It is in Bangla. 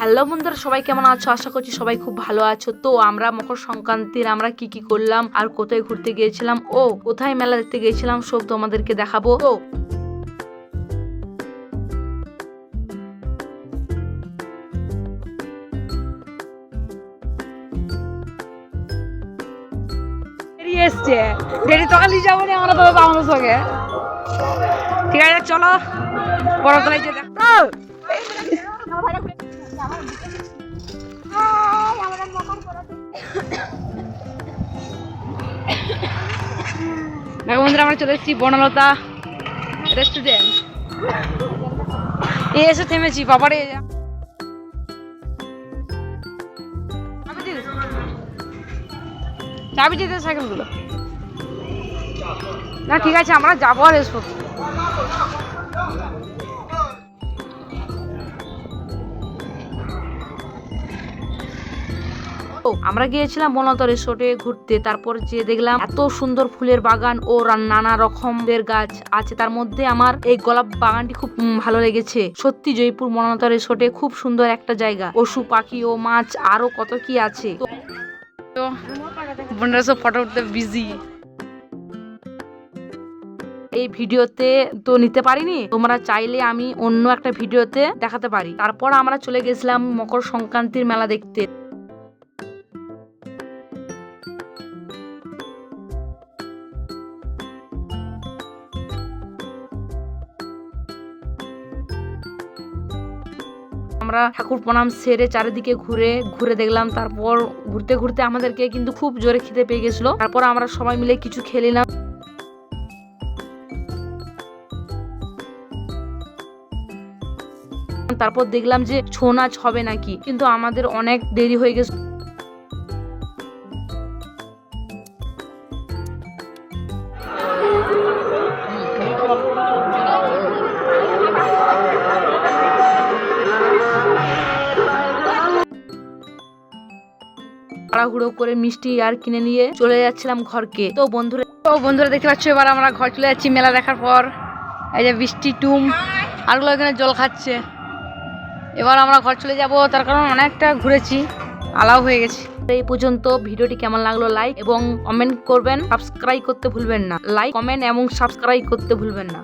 হ্যালো বন্ধুরা, সবাই কেমন আছো? আশা করছি সবাই খুব ভালো আছো। তো আমরা মকর সংক্রান্তির আমরা কি কি করলাম আর কোথায় ঘুরতে গিয়েছিলাম? ও, কোথায় মেলা দেখতে গিয়েছিলাম সব তোমাদেরকে দেখাবো। তো যাব আমরা সঙ্গে। ঠিক আছে, চলো বড় তলায় যে দেখো বন্ধুরা, আমরা চলে এসেছি বনলতা রেস্টুরেন্ট এই এসে থেমেছি, বাবারে। চাবি। চাবি সাইকেলগুলো। না, ঠিক আছে, আমরা যাব আর এসব। আমরা গিয়েছিলাম বনত রিসোর্টে ঘুরতে, তারপর যে দেখলাম এত সুন্দর ফুলের বাগান ও নানা রকমের গাছ আছে। তার মধ্যে আমার এই গোলাপ বাগানটি খুব ভালো লেগেছে। সত্যি জয়পুর বনত রিসোর্টে খুব সুন্দর একটা জায়গা। পশু, পাখি ও মাছ, আরও কত কি আছে। বিজি এই ভিডিওতে তো নিতে পারিনি। তোমরা চাইলে আমি অন্য একটা ভিডিওতে দেখাতে পারি। তারপর আমরা চলে গেছিলাম মকর সংক্রান্তির মেলা দেখতে। আমরা ঠাকুর প্রণাম সেরে চারিদিকে ঘুরে ঘুরে দেখলাম। তারপর ঘুরতে ঘুরতে আমাদেরকে কিন্তু খুব জোরে খিদে পেয়ে গেছিল। তারপর আমরা সবাই মিলে কিছু খেলিলাম। তারপর দেখলাম যে ছৌ নাচ হবে নাকি। কিন্তু আমাদের অনেক দেরি হয়ে গেছে। তাড়াহুড়ো করে মিষ্টি আর কিনে নিয়ে চলে যাচ্ছিলাম ঘরকে। তো বন্ধুরা তো বন্ধুরা দেখতে পাচ্ছ, এবার আমরা ঘর চলে যাচ্ছি মেলা দেখার পর। এই যে বৃষ্টি, টুম, আরগুলো এখানে জল খাচ্ছে। এবার আমরা ঘর চলে যাব, তার কারণ অনেকটা ঘুরেছি, আলাও হয়ে গেছি। এই পর্যন্ত ভিডিওটি কেমন লাগল লাইক এবং কমেন্ট করবেন, সাবস্ক্রাইব করতে ভুলবেন না। লাইক, কমেন্ট এবং সাবস্ক্রাইব করতে ভুলবেন না।